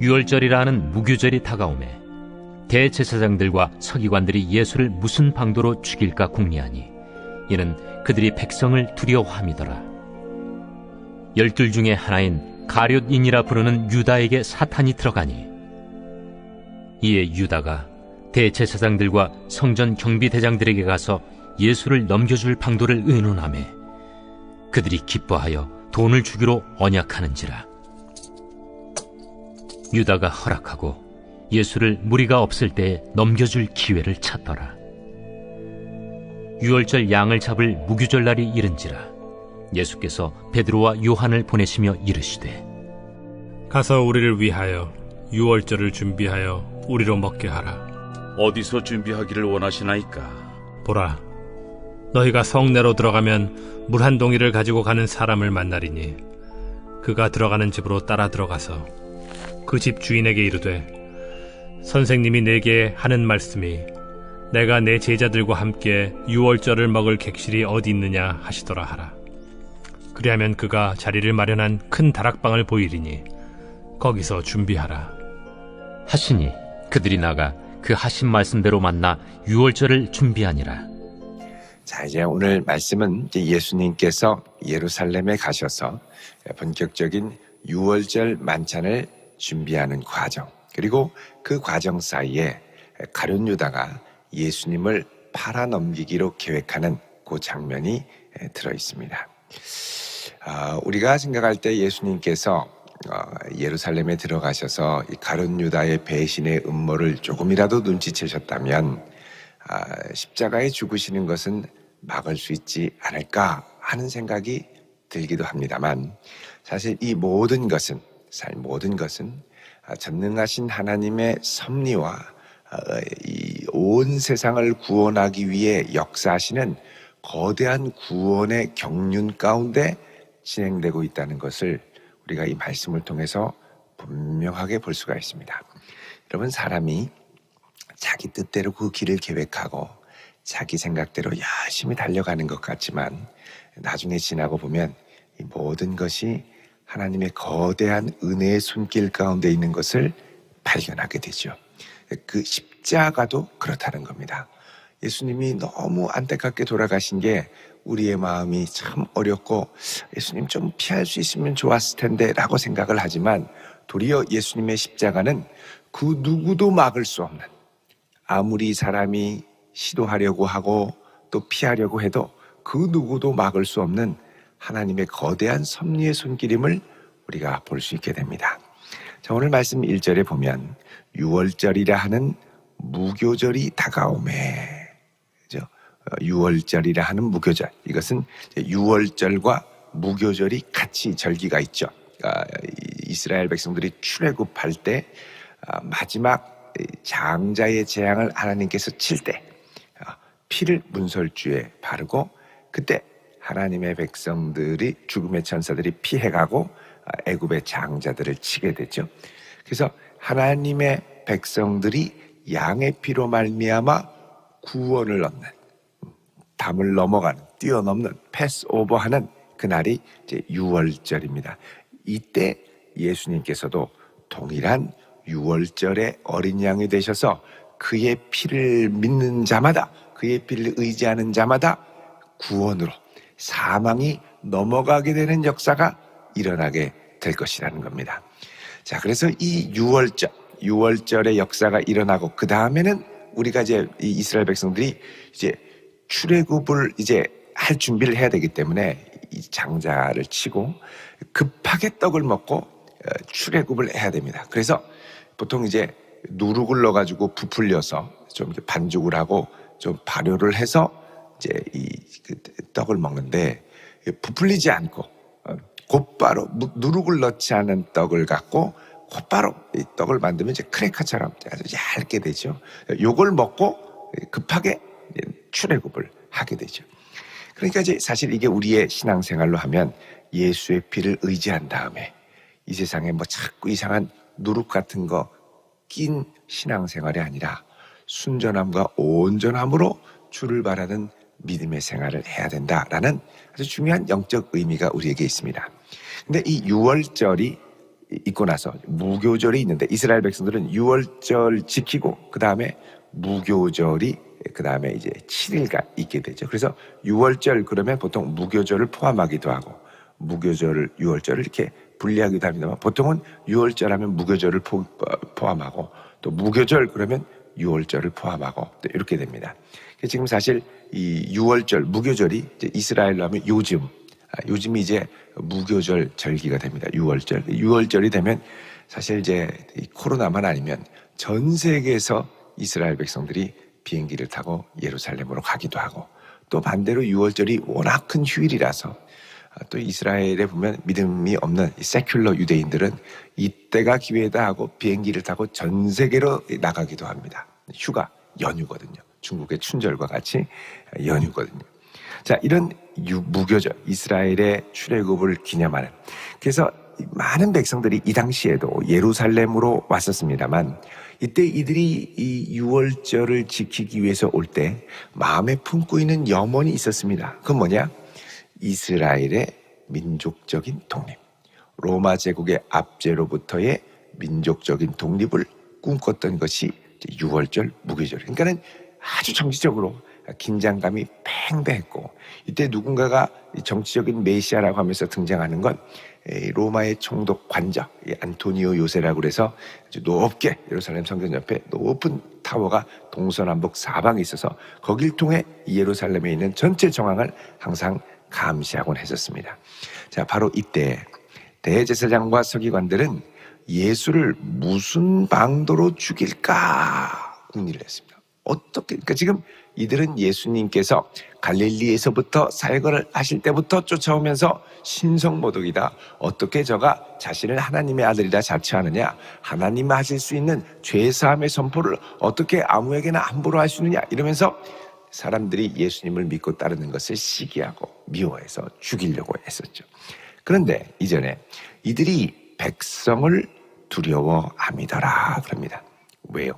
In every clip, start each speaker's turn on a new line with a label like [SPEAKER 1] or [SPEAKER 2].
[SPEAKER 1] 유월절이라는 무교절이 다가오매 대제사장들과 서기관들이 예수를 무슨 방도로 죽일까 궁리하니 이는 그들이 백성을 두려워함이더라. 열둘 중에 하나인 가룟인이라 부르는 유다에게 사탄이 들어가니 이에 유다가 대제사장들과 성전 경비대장들에게 가서 예수를 넘겨줄 방도를 의논하매 그들이 기뻐하여 돈을 주기로 언약하는지라 유다가 허락하고 예수를 무리가 없을 때에 넘겨줄 기회를 찾더라 유월절 양을 잡을 무교절 날이 이른지라 예수께서 베드로와 요한을 보내시며 이르시되
[SPEAKER 2] 가서 우리를 위하여 유월절을 준비하여 우리로 먹게 하라.
[SPEAKER 3] 어디서 준비하기를 원하시나이까?
[SPEAKER 2] 보라, 너희가 성내로 들어가면 물 한 동이를 가지고 가는 사람을 만나리니 그가 들어가는 집으로 따라 들어가서 그 집 주인에게 이르되 선생님이 내게 하는 말씀이 내가 내 제자들과 함께 유월절을 먹을 객실이 어디 있느냐 하시더라 하라. 그리하면 그가 자리를 마련한 큰 다락방을 보이리니 거기서 준비하라.
[SPEAKER 1] 하시니 그들이 나가 그 하신 말씀대로 만나 유월절을 준비하니라
[SPEAKER 4] 자, 이제 오늘 말씀은 이제 예수님께서 예루살렘에 가셔서 본격적인 유월절 만찬을 준비하는 과정, 그리고 그 과정 사이에 가룟 유다가 예수님을 팔아넘기기로 계획하는 그 장면이 들어 있습니다. 아, 우리가 생각할 때 예수님께서 어, 예루살렘에 들어가셔서 이 가룟 유다의 배신의 음모를 조금이라도 눈치채셨다면 아, 십자가에 죽으시는 것은 막을 수 있지 않을까 하는 생각이 들기도 합니다만 사실 이 모든 것은 사실 모든 것은 아, 전능하신 하나님의 섭리와 이온 세상을 구원하기 위해 역사하시는 거대한 구원의 경륜 가운데 진행되고 있다는 것을 우리가 이 말씀을 통해서 분명하게 볼 수가 있습니다. 여러분 사람이 자기 뜻대로 그 길을 계획하고 자기 생각대로 열심히 달려가는 것 같지만 나중에 지나고 보면 이 모든 것이 하나님의 거대한 은혜의 손길 가운데 있는 것을 발견하게 되죠. 그 십자가도 그렇다는 겁니다. 예수님이 너무 안타깝게 돌아가신 게 우리의 마음이 참 어렵고 예수님 좀 피할 수 있으면 좋았을 텐데 라고 생각을 하지만 도리어 예수님의 십자가는 그 누구도 막을 수 없는 아무리 사람이 시도하려고 하고 또 피하려고 해도 그 누구도 막을 수 없는 하나님의 거대한 섭리의 손길임을 우리가 볼 수 있게 됩니다. 자, 오늘 말씀 1절에 보면 6월절이라 하는 무교절이 다가오매. 그죠? 6월절이라 하는 무교절. 이것은 6월절과 무교절이 같이 절기가 있죠. 아, 이스라엘 백성들이 출애굽할 때 아, 마지막 장자의 재앙을 하나님께서 칠 때 피를 문설주에 바르고 그때 하나님의 백성들이 죽음의 천사들이 피해가고 아, 애굽의 장자들을 치게 되죠. 그래서 하나님의 백성들이 양의 피로 말미암아 구원을 얻는 담을 넘어가는 뛰어넘는 패스오버하는 그날이 이제 6월절입니다. 이때 예수님께서도 동일한 6월절의 어린 양이 되셔서 그의 피를 믿는 자마다 그의 피를 의지하는 자마다 구원으로 사망이 넘어가게 되는 역사가 일어나게 될 것이라는 겁니다. 자, 그래서 이 6월절, 6월절의 역사가 일어나고 그 다음에는 우리가 이제 이스라엘 백성들이 이제 출애굽을 이제 할 준비를 해야 되기 때문에 이 장자를 치고 급하게 떡을 먹고 어, 출애굽을 해야 됩니다. 그래서 보통 이제 누룩을 넣어가지고 부풀려서 좀 반죽을 하고 좀 발효를 해서 이제 이그 떡을 먹는데 부풀리지 않고 어, 곧바로 누룩을 넣지 않은 떡을 갖고 곧바로 이 떡을 만들면 이제 크래커처럼 아주 얇게 되죠. 요걸 먹고 급하게 출애굽을 하게 되죠. 그러니까 이제 사실 이게 우리의 신앙생활로 하면 예수의 피를 의지한 다음에 이 세상에 뭐 자꾸 이상한 누룩 같은 거 낀 신앙생활이 아니라 순전함과 온전함으로 주를 바라는 믿음의 생활을 해야 된다라는 아주 중요한 영적 의미가 우리에게 있습니다. 근데 이 6월절이 있고 나서 무교절이 있는데 이스라엘 백성들은 유월절 지키고 그 다음에 무교절이 그 다음에 이제 7일가 있게 되죠. 그래서 유월절 그러면 보통 무교절을 포함하기도 하고 무교절을 유월절을 이렇게 분리하기도 합니다만 보통은 유월절 하면 무교절을 포, 포함하고 또 무교절 그러면 유월절을 포함하고 또 이렇게 됩니다. 지금 사실 이 유월절 무교절이 이스라엘로 하면 요즘 아, 요즘이 이제 무교절 절기가 됩니다. 유월절 유월절이 되면 사실 이제 이 코로나만 아니면 전 세계에서 이스라엘 백성들이 비행기를 타고 예루살렘으로 가기도 하고 또 반대로 유월절이 워낙 큰 휴일이라서 아, 또 이스라엘에 보면 믿음이 없는 세큘러 유대인들은 이때가 기회다 하고 비행기를 타고 전 세계로 나가기도 합니다. 휴가 연휴거든요. 중국의 춘절과 같이 연휴거든요. 자, 이런 무교절 이스라엘의 출애굽을 기념하는 그래서 많은 백성들이 이 당시에도 예루살렘으로 왔었습니다만 이때 이들이 이 유월절을 지키기 위해서 올 때 마음에 품고 있는 염원이 있었습니다. 그건 뭐냐? 이스라엘의 민족적인 독립. 로마 제국의 압제로부터의 민족적인 독립을 꿈꿨던 것이 유월절 무교절. 그러니까는 아주 정치적으로 긴장감이 팽배했고 이때 누군가가 정치적인 메시아라고 하면서 등장하는 건 로마의 총독 관저 안토니오 요세라고 그래서 아주 높게 예루살렘 성전 옆에 높은 타워가 동서남북 사방에 있어서 거길 통해 예루살렘에 있는 전체 정황을 항상 감시하곤 했었습니다. 자, 바로 이때 대제사장과 서기관들은 예수를 무슨 방도로 죽일까 궁리를 했습니다. 어떻게, 그러니까 지금 이들은 예수님께서 갈릴리에서부터 사역을 하실 때부터 쫓아오면서 신성모독이다. 어떻게 저가 자신을 하나님의 아들이라 자처하느냐? 하나님 하실 수 있는 죄사함의 선포를 어떻게 아무에게나 함부로 할 수 있느냐? 이러면서 사람들이 예수님을 믿고 따르는 것을 시기하고 미워해서 죽이려고 했었죠. 그런데 이전에 이들이 백성을 두려워함이더라 그럽니다. 왜요?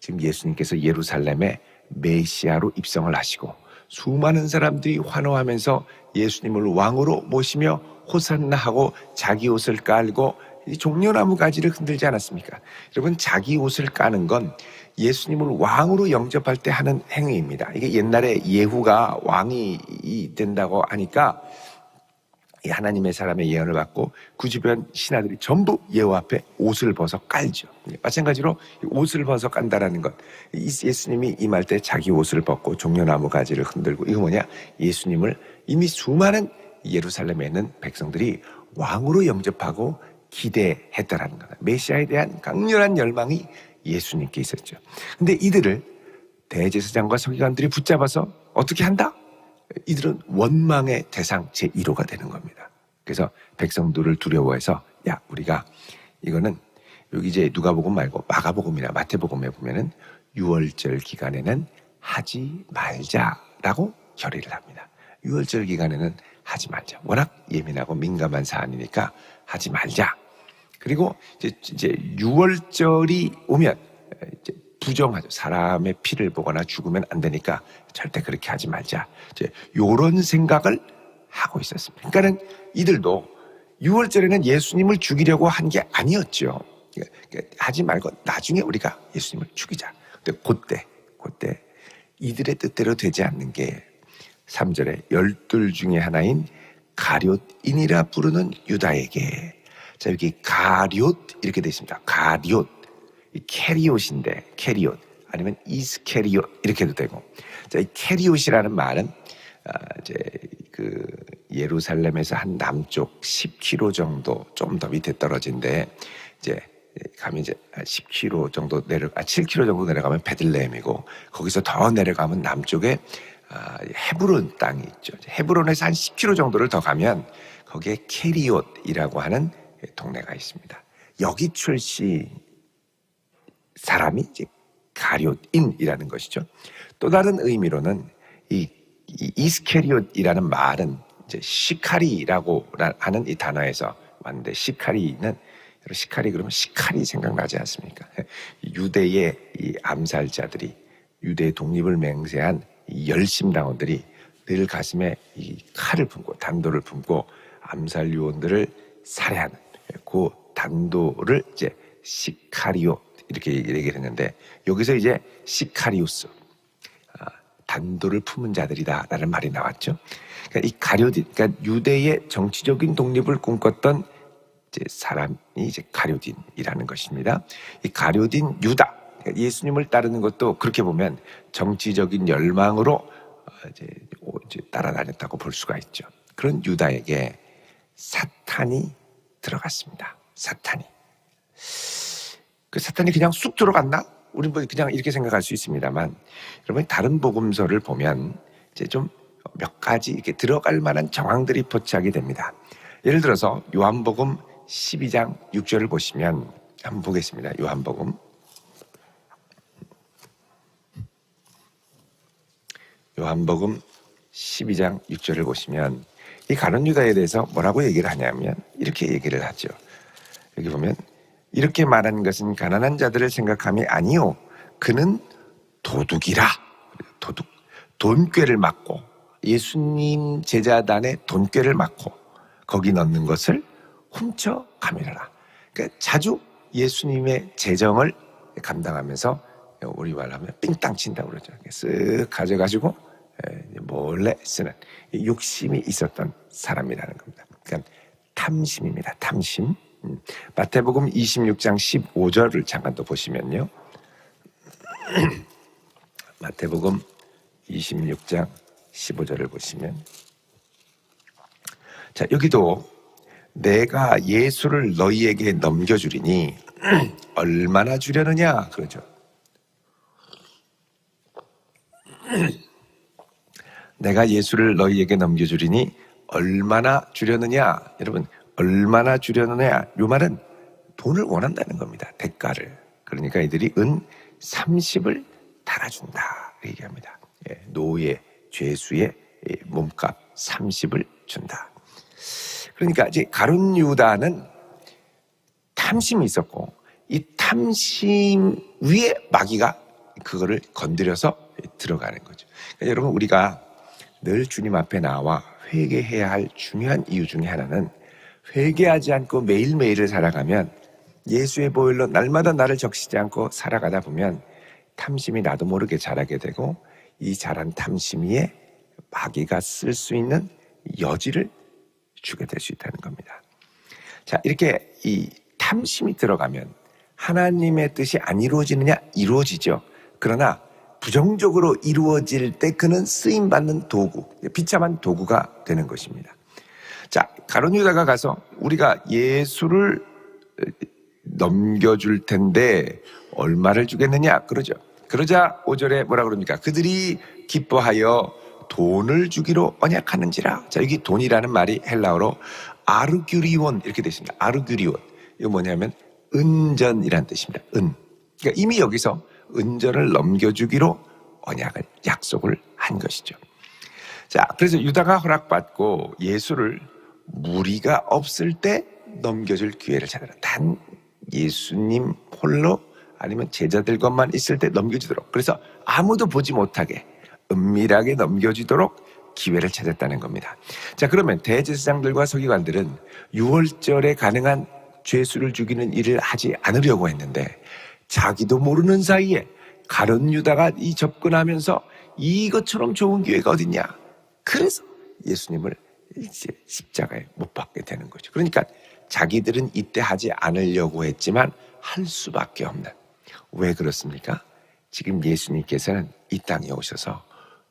[SPEAKER 4] 지금 예수님께서 예루살렘에 메시아로 입성을 하시고 수많은 사람들이 환호하면서 예수님을 왕으로 모시며 호산나 하고 자기 옷을 깔고 종려나무 가지를 흔들지 않았습니까? 여러분 자기 옷을 까는 건 예수님을 왕으로 영접할 때 하는 행위입니다. 이게 옛날에 예후가 왕이 된다고 하니까 하나님의 사람의 예언을 받고 그 주변 신하들이 전부 예후 앞에 옷을 벗어 깔죠. 마찬가지로 옷을 벗어 깐다라는 것. 예수님이 임할 때 자기 옷을 벗고 종려나무 가지를 흔들고 이거 뭐냐? 예수님을 이미 수많은 예루살렘에 있는 백성들이 왕으로 영접하고 기대했다라는 거다. 메시아에 대한 강렬한 열망이 예수님께 있었죠. 근데 이들을 대제사장과 서기관들이 붙잡아서 어떻게 한다? 이들은 원망의 대상 제1호가 되는 겁니다. 그래서 백성들을 두려워해서 야 우리가 이거는 여기 이제 누가복음 말고 마가복음이나 마태복음에 보면은 6월절 기간에는 하지 말자라고 결의를 합니다. 6월절 기간에는 하지 말자. 워낙 예민하고 민감한 사안이니까 하지 말자. 그리고 이제, 6월절이 오면 이제 부정하죠. 사람의 피를 보거나 죽으면 안 되니까 절대 그렇게 하지 말자. 이제 요런 생각을 하고 있었습니다. 그러니까는 이들도 6월절에는 예수님을 죽이려고 한 게 아니었죠. 그러니까 하지 말고 나중에 우리가 예수님을 죽이자. 근데 그때, 그때 이들의 뜻대로 되지 않는 게 3절에 열둘 중에 하나인 가룟인이라 부르는 유다에게 자 여기 가룟 이렇게 되어 있습니다. 가룟 캐리옷인데 캐리옷 아니면 이스캐리옷 이렇게 해도 되고 자, 이 캐리옷이라는 말은 아, 이제 그 예루살렘에서 한 남쪽 10km 정도 좀 더 밑에 떨어진데 이제 가면 이제 10km 정도 내려 아 7km 정도 내려가면 베들레헴이고 거기서 더 내려가면 남쪽에 아, 헤브론 땅이 있죠. 헤브론에서 한 10km 정도를 더 가면 거기에 캐리옷이라고 하는 동네가 있습니다. 여기 출신 사람이 이제 가룟인이라는 것이죠. 또 다른 의미로는 이, 이 이스케리옷이라는 말은 이제 시카리라고 하는 이 단어에서 왔는데 시카리는 시카리 그러면 시카리 생각나지 않습니까? 유대의 이 암살자들이 유대 독립을 맹세한 이 열심당원들이 늘 가슴에 이 칼을 품고 단도를 품고 암살 요원들을 살해하는 그 단도를 이제 시카리오 이렇게 얘기를 했는데 여기서 이제 시카리우스 아, 단도를 품은 자들이다라는 말이 나왔죠. 그러니까 이 가룟딘, 그러니까 유대의 정치적인 독립을 꿈꿨던 이제 사람이 이제 가룟딘이라는 것입니다. 이 가룟딘 유다, 그러니까 예수님을 따르는 것도 그렇게 보면 정치적인 열망으로 어, 이제 따라다녔다고 볼 수가 있죠. 그런 유다에게 사탄이 들어갔습니다. 사탄이. 그 사탄이 그냥 쑥 들어갔나? 우리는 뭐 그냥 이렇게 생각할 수 있습니다만, 여러분 다른 복음서를 보면 이제 좀 몇 가지 이렇게 들어갈 만한 정황들이 포착이 됩니다. 예를 들어서 요한복음 12장 6절을 보시면 한번 보겠습니다. 요한복음 요한복음 12장 6절을 보시면 이 가론 유다에 대해서 뭐라고 얘기를 하냐면 이렇게 얘기를 하죠. 여기 보면 이렇게 말하는 것은 가난한 자들을 생각함이 아니요 그는 도둑이라 도둑 돈꾀를 맞고 예수님 제자단의 돈꾀를 맞고 거기 넣는 것을 훔쳐 가밀어라. 그러니까 자주 예수님의 재정을 감당하면서 우리 말로 하면 삥땅 친다고 그러죠. 쓱 가져가지고 몰래 쓰는 욕심이 있었던 사람이라는 겁니다. 그러니까 탐심입니다. 탐심. 음. 마태복음 26장 15절을 잠깐 또 보시면요. 마태복음 26장 15절을 보시면 자, 여기도 내가 예수를 너희에게 넘겨 주리니 얼마나 주려느냐 그러죠. 내가 예수를 너희에게 넘겨 주리니 얼마나 주려느냐 여러분 얼마나 주려느냐 요 말은 돈을 원한다는 겁니다. 대가를. 그러니까 이들이 은 30을 달아준다 얘기합니다. 예, 노예 죄수의 몸값 30을 준다. 그러니까 이제 가룟 유다는 탐심이 있었고 이 탐심 위에 마귀가 그거를 건드려서 들어가는 거죠. 그러니까 여러분 우리가 늘 주님 앞에 나와 회개해야 할 중요한 이유 중에 하나는 회개하지 않고 매일매일을 살아가면 예수의 보혈로 날마다 나를 적시지 않고 살아가다 보면 탐심이 나도 모르게 자라게 되고 이 자란 탐심 위에 마귀가 쓸 수 있는 여지를 주게 될 수 있다는 겁니다. 자, 이렇게 이 탐심이 들어가면 하나님의 뜻이 안 이루어지느냐? 이루어지죠. 그러나 부정적으로 이루어질 때 그는 쓰임 받는 도구, 비참한 도구가 되는 것입니다. 자, 가론 유다가 가서 우리가 예수를 넘겨줄 텐데 얼마를 주겠느냐? 그러죠. 그러자 5절에 뭐라 그럽니까? 그들이 기뻐하여 돈을 주기로 언약하는지라. 자, 여기 돈이라는 말이 헬라어로 아르규리온 이렇게 되어 있습니다. 아르규리온. 이거 뭐냐면 은전이란 뜻입니다. 은. 그러니까 이미 여기서 은전을 넘겨주기로 언약을 약속을 한 것이죠. 자, 그래서 유다가 허락받고 예수를 무리가 없을 때 넘겨줄 기회를 찾아라. 단 예수님 홀로 아니면 제자들과만 있을 때 넘겨주도록. 그래서 아무도 보지 못하게 은밀하게 넘겨주도록 기회를 찾았다는 겁니다. 자, 그러면 대제사장들과 서기관들은 6월절에 가능한 죄수를 죽이는 일을 하지 않으려고 했는데 자기도 모르는 사이에 가론 유다가 이 접근하면서 이것처럼 좋은 기회가 어딨냐. 그래서 예수님을 이제 십자가에 못 박게 되는 거죠. 그러니까 자기들은 이때 하지 않으려고 했지만 할 수밖에 없는. 왜 그렇습니까? 지금 예수님께서는 이 땅에 오셔서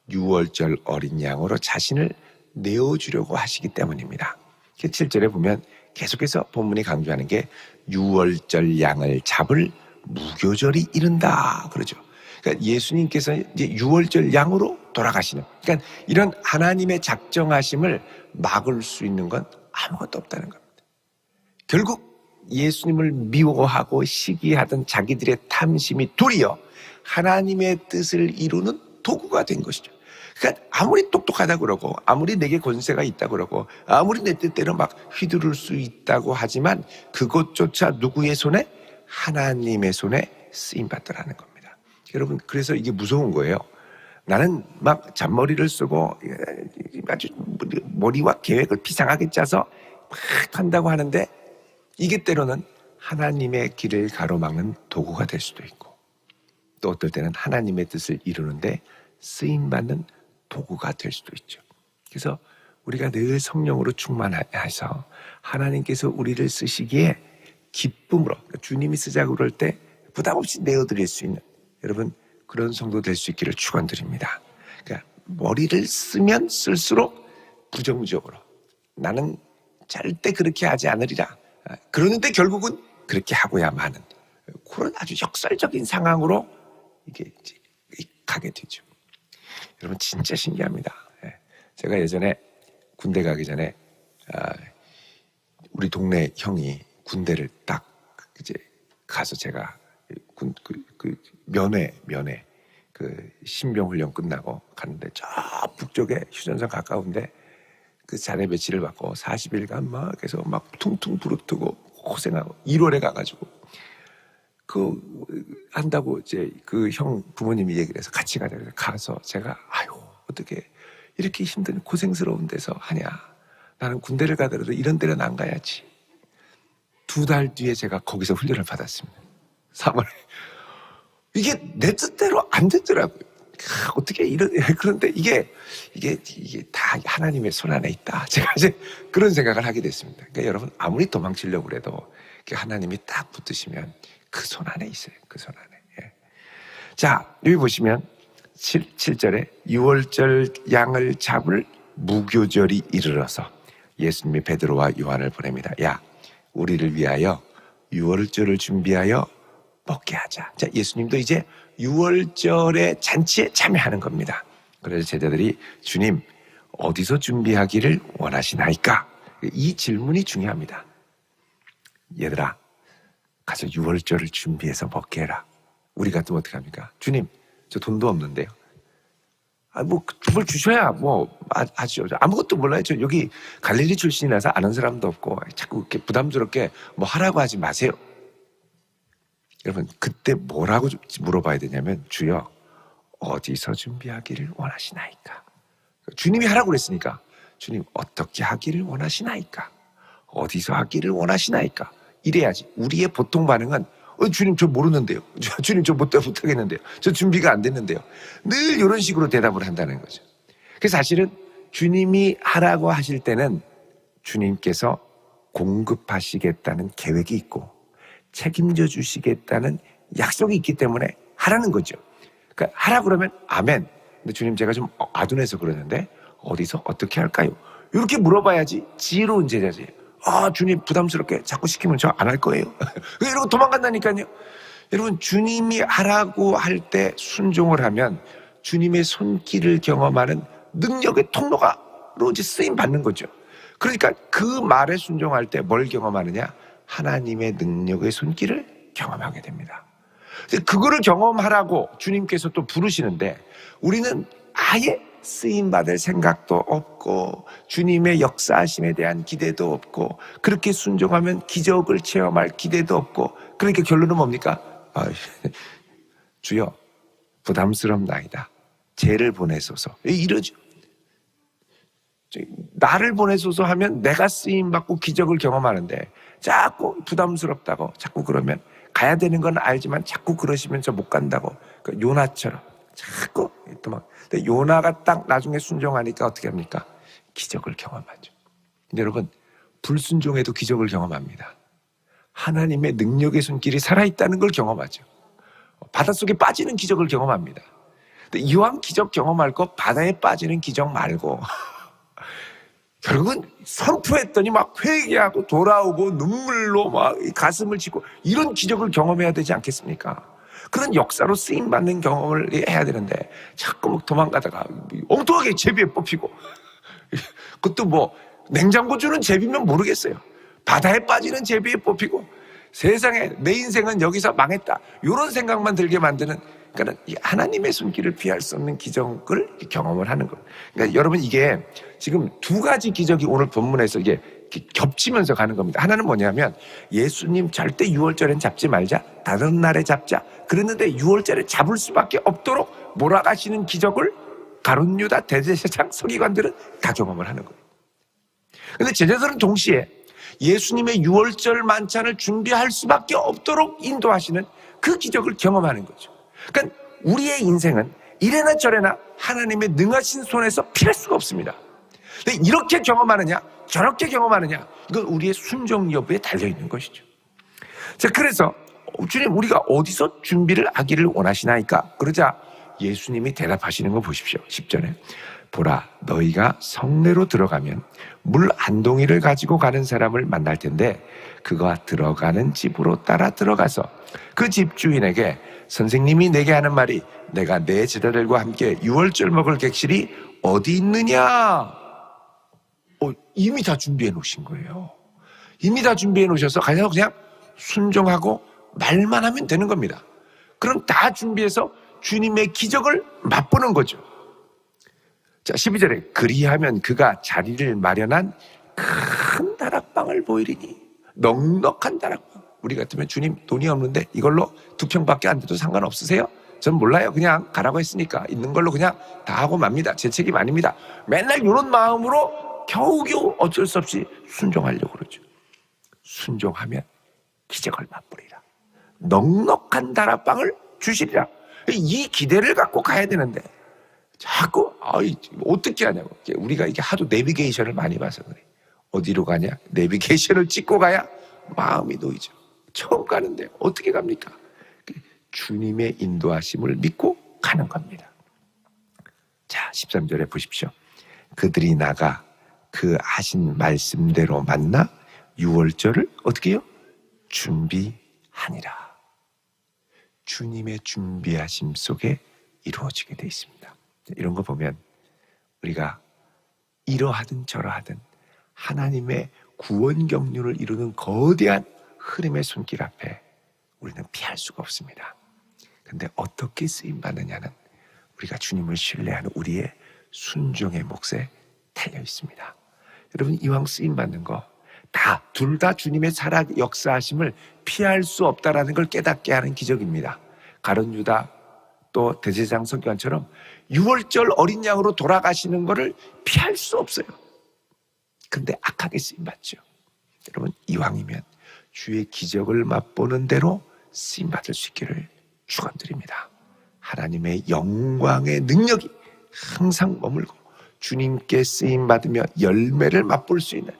[SPEAKER 4] 6월절 어린 양으로 자신을 내어주려고 하시기 때문입니다. 7절에 보면 계속해서 본문이 강조하는 게 6월절 양을 잡을 무교절이 이른다. 그러죠. 그러니까 예수님께서 이제 6월절 양으로 돌아가시는. 그러니까 이런 하나님의 작정하심을 막을 수 있는 건 아무것도 없다는 겁니다. 결국 예수님을 미워하고 시기하던 자기들의 탐심이 도리어 하나님의 뜻을 이루는 도구가 된 것이죠. 그러니까 아무리 똑똑하다 그러고 아무리 내게 권세가 있다 그러고 아무리 내 뜻대로 막 휘두를 수 있다고 하지만 그것조차 누구의 손에 하나님의 손에 쓰임 받더라는 겁니다. 여러분 그래서 이게 무서운 거예요. 나는 막 잔머리를 쓰고 아주 머리와 계획을 비상하게 짜서 막 한다고 하는데 이게 때로는 하나님의 길을 가로막는 도구가 될 수도 있고 또 어떨 때는 하나님의 뜻을 이루는데 쓰임 받는 도구가 될 수도 있죠. 그래서 우리가 늘 성령으로 충만해서 하나님께서 우리를 쓰시기에 기쁨으로 그러니까 주님이 쓰자고 그럴 때 부담 없이 내어드릴 수 있는 여러분 그런 성도 될 수 있기를 축원드립니다. 그러니까 머리를 쓰면 쓸수록 부정적으로 나는 절대 그렇게 하지 않으리라. 아, 그러는데 결국은 그렇게 하고야만은 그런 아주 역설적인 상황으로 이게 가게 되죠. 여러분 진짜 신기합니다. 예. 제가 예전에 군대 가기 전에 아, 우리 동네 형이 군대를 딱 이제 가서 제가 군, 그, 그 면회 면회. 그 신병 훈련 끝나고 갔는데 저 북쪽에 휴전선 가까운데 그 자네 배치를 받고 40일간 막 계속 막 퉁퉁 부르트고 고생하고 1월에 가가지고 그 한다고 이제 그 형 부모님이 얘기를 해서 같이 가자 그래서 가서 제가 아유 어떻게 이렇게 힘든 고생스러운 데서 하냐. 나는 군대를 가더라도 이런 데는 안 가야지. 두 달 뒤에 제가 거기서 훈련을 받았습니다. 3월에 이게 내 뜻대로 안 됐더라고요 아, 어떻게 이런 그런데 이게 이게 이게 다 하나님의 손 안에 있다. 제가 이제 그런 생각을 하게 됐습니다. 그러니까 여러분 아무리 도망치려고 그래도 하나님이 딱 붙으시면 그 손 안에 있어요. 그 손 안에. 예. 자 여기 보시면 7, 7절에 6월절 양을 잡을 무교절이 이르러서 예수님이 베드로와 요한을 보냅니다. 야 우리를 위하여 6월절을 준비하여 먹게 하자. 자 예수님도 이제 6월절의 잔치에 참여하는 겁니다. 그래서 제자들이 주님 어디서 준비하기를 원하시나이까? 이 질문이 중요합니다. 얘들아 가서 6월절을 준비해서 먹게 해라. 우리 같으면 어떻게 합니까? 주님 저 돈도 없는데요. 아, 뭐, 뭘 주셔야, 뭐, 아, 아죠. 아무것도 몰라요. 저 여기 갈릴리 출신이라서 아는 사람도 없고, 자꾸 이렇게 부담스럽게 뭐 하라고 하지 마세요. 여러분, 그때 뭐라고 물어봐야 되냐면, 주여, 어디서 준비하기를 원하시나이까? 주님이 하라고 그랬으니까, 주님, 어떻게 하기를 원하시나이까? 어디서 하기를 원하시나이까? 이래야지. 우리의 보통 반응은, 어, 주님, 저 모르는데요. 주님, 저 못, 못하겠는데요. 저 준비가 안 됐는데요. 늘 이런 식으로 대답을 한다는 거죠. 그래서 사실은 주님이 하라고 하실 때는 주님께서 공급하시겠다는 계획이 있고, 책임져 주시겠다는 약속이 있기 때문에 하라는 거죠. 그러니까 하라 그러면 아멘. 근데 주님 제가 좀 아둔해서 그러는데 어디서 어떻게 할까요? 이렇게 물어봐야지 지혜로운 제자지. 아 주님 부담스럽게 자꾸 시키면 저 안 할 거예요. 이러고 도망간다니까요. 여러분 주님이 하라고 할 때 순종을 하면 주님의 손길을 경험하는 능력의 통로가로 이제 쓰임 받는 거죠. 그러니까 그 말에 순종할 때 뭘 경험하느냐? 하나님의 능력의 손길을 경험하게 됩니다. 그거를 경험하라고 주님께서 또 부르시는데 우리는 아예 쓰임 받을 생각도 없고 주님의 역사하심에 대한 기대도 없고 그렇게 순종하면 기적을 체험할 기대도 없고 그러니까 결론은 뭡니까? 아, 주여 부담스럽나이다. 죄를 보내소서 이러죠. 나를 보내소서 하면 내가 쓰임 받고 기적을 경험하는데 자꾸 부담스럽다고 자꾸 그러면 가야 되는 건 알지만 자꾸 그러시면서 못 간다고 그 요나처럼 자꾸 또막 근데 요나가 딱 나중에 순종하니까 어떻게 합니까? 기적을 경험하죠. 근데 여러분 불순종에도 기적을 경험합니다. 하나님의 능력의 손길이 살아있다는 걸 경험하죠. 바닷속에 빠지는 기적을 경험합니다. 이왕 기적 경험할 거 바다에 빠지는 기적 말고 결국은 선포했더니 막 회개하고 돌아오고 눈물로 막 가슴을 치고 이런 기적을 경험해야 되지 않겠습니까? 그런 역사로 쓰임 받는 경험을 해야 되는데 자꾸 막 도망가다가 엉뚱하게 제비에 뽑히고 그것도 뭐 냉장고 주는 제비면 모르겠어요. 바다에 빠지는 제비에 뽑히고 세상에 내 인생은 여기서 망했다. 이런 생각만 들게 만드는 그러니까 하나님의 손길을 피할 수 없는 기적을 경험을 하는 거예요. 그러니까 여러분 이게 지금 두 가지 기적이 오늘 본문에서 이게 겹치면서 가는 겁니다. 하나는 뭐냐면 예수님 절대 6월절엔 잡지 말자. 다른 날에 잡자. 그랬는데 6월절에 잡을 수밖에 없도록 몰아가시는 기적을 가론 유다 대제사장 서기관들은 다 경험을 하는 거예요. 근데 제자들은 동시에 예수님의 유월절 만찬을 준비할 수밖에 없도록 인도하시는 그 기적을 경험하는 거죠. 그러니까 우리의 인생은 이래나 저래나 하나님의 능하신 손에서 피할 수가 없습니다. 이렇게 경험하느냐, 저렇게 경험하느냐, 이건 우리의 순종 여부에 달려 있는 것이죠. 자, 그래서 주님 우리가 어디서 준비를 하기를 원하시나이까? 그러자 예수님이 대답하시는 거 보십시오. 10절에 보라 너희가 성내로 들어가면 물 한 동이를 가지고 가는 사람을 만날 텐데 그가 들어가는 집으로 따라 들어가서 그 집 주인에게 선생님이 내게 하는 말이 내가 내 제자들과 함께 유월절 먹을 객실이 어디 있느냐? 어, 이미 다 준비해 놓으신 거예요. 이미 다 준비해 놓으셔서 그냥 그냥 순종하고 말만 하면 되는 겁니다. 그럼 다 준비해서 주님의 기적을 맛보는 거죠. 자, 12절에 그리하면 그가 자리를 마련한 큰 다락방을 보이리니 넉넉한 다락방. 우리 같으면 주님 돈이 없는데 이걸로 두 평밖에 안 돼도 상관없으세요? 전 몰라요. 그냥 가라고 했으니까 있는 걸로 그냥 다 하고 맙니다. 제 책임 아닙니다. 맨날 이런 마음으로 겨우겨우 어쩔 수 없이 순종하려고 그러죠. 순종하면 기적을 맛보리라. 넉넉한 다락방을 주시리라. 이 기대를 갖고 가야 되는데 아이 어떻게 하냐고. 우리가 이게 하도 내비게이션을 많이 봐서 그래. 어디로 가냐? 내비게이션을 찍고 가야 마음이 놓이죠. 처음 가는데 어떻게 갑니까? 주님의 인도하심을 믿고 가는 겁니다. 자, 13절에 보십시오. 그들이 나가 그 하신 말씀대로 만나 유월절을 어떻게 해요? 준비하니라. 주님의 준비하심 속에 이루어지게 되어 있습니다. 이런 거 보면 우리가 이러하든 저러하든 하나님의 구원 경륜을 이루는 거대한 흐름의 손길 앞에 우리는 피할 수가 없습니다. 근데 어떻게 쓰임 받느냐는 우리가 주님을 신뢰하는 우리의 순종의 몫에 달려 있습니다. 여러분 이왕 쓰임 받는 거 다 둘 다 주님의 살아 역사하심을 피할 수 없다라는 걸 깨닫게 하는 기적입니다. 가론 유다 또 대제장 성교관처럼 6월절 어린 양으로 돌아가시는 것을 피할 수 없어요. 근데 악하게 쓰임 받죠. 여러분 이왕이면 주의 기적을 맛보는 대로 쓰임 받을 수 있기를 축원드립니다. 하나님의 영광의 능력이 항상 머물고 주님께 쓰임 받으며 열매를 맛볼 수 있는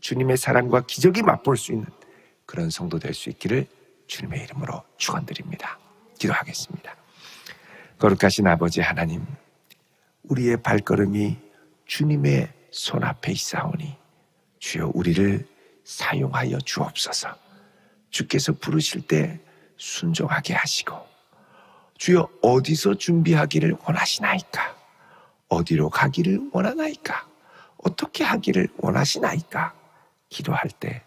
[SPEAKER 4] 주님의 사랑과 기적이 맛볼 수 있는 그런 성도 될 수 있기를 주님의 이름으로 축원드립니다. 기도하겠습니다. 거룩하신 아버지 하나님, 우리의 발걸음이 주님의 손 앞에 있사오니 주여 우리를 사용하여 주옵소서. 주께서 부르실 때 순종하게 하시고 주여 어디서 준비하기를 원하시나이까? 어디로 가기를 원하나이까? 어떻게 하기를 원하시나이까? 기도할 때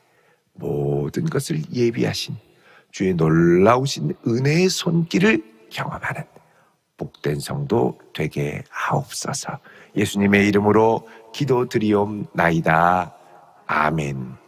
[SPEAKER 4] 모든 것을 예비하신 주의 놀라우신 은혜의 손길을 경험하는 복된 성도 되게 하옵소서. 예수님의 이름으로 기도드리옵나이다. 아멘.